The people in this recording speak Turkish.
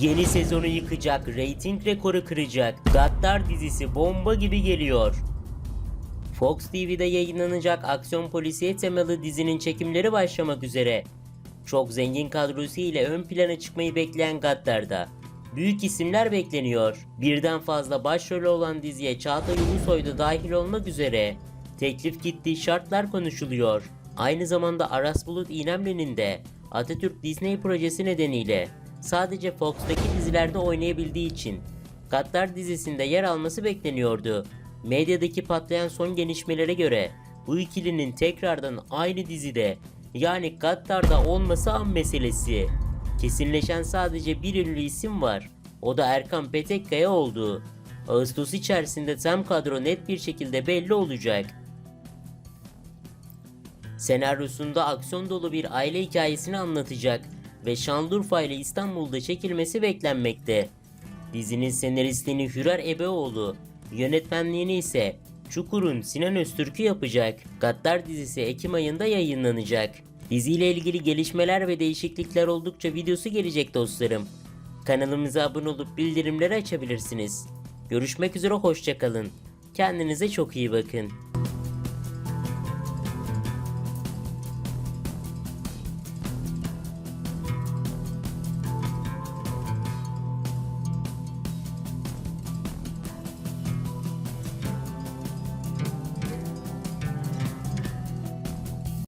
Yeni sezonu yıkacak, reyting rekoru kıracak. Gaddar dizisi bomba gibi geliyor. Fox TV'de yayınlanacak aksiyon polisiye temalı dizinin çekimleri başlamak üzere. Çok zengin kadrosu ile ön plana çıkmayı bekleyen Gaddar'da büyük isimler bekleniyor. Birden fazla başrolü olan diziye Çağatay Ulusoy da dahil olmak üzere teklif gitti, şartlar konuşuluyor. Aynı zamanda Aras Bulut İynemli'nin de Atatürk Disney projesi nedeniyle sadece Fox'taki dizilerde oynayabildiği için Gaddar dizisinde yer alması bekleniyordu. Medyadaki patlayan son gelişmelere göre bu ikilinin tekrardan aynı dizide yani Gaddar'da olması an meselesi. Kesinleşen sadece bir ünlü isim var. O da Erkan Petekkaya oldu. Ağustos içerisinde tam kadro net bir şekilde belli olacak. Senaryosunda aksiyon dolu bir aile hikayesini anlatacak ve Şanlıurfa ile İstanbul'da çekilmesi beklenmekte. Dizinin senaristliğini Hürer Ebeoğlu, yönetmenliğini ise Çukur'un Sinan Öztürk'ü yapacak. Gaddar dizisi Ekim ayında yayınlanacak. Diziyle ilgili gelişmeler ve değişiklikler oldukça videosu gelecek dostlarım. Kanalımıza abone olup bildirimleri açabilirsiniz. Görüşmek üzere hoşçakalın. Kendinize çok iyi bakın.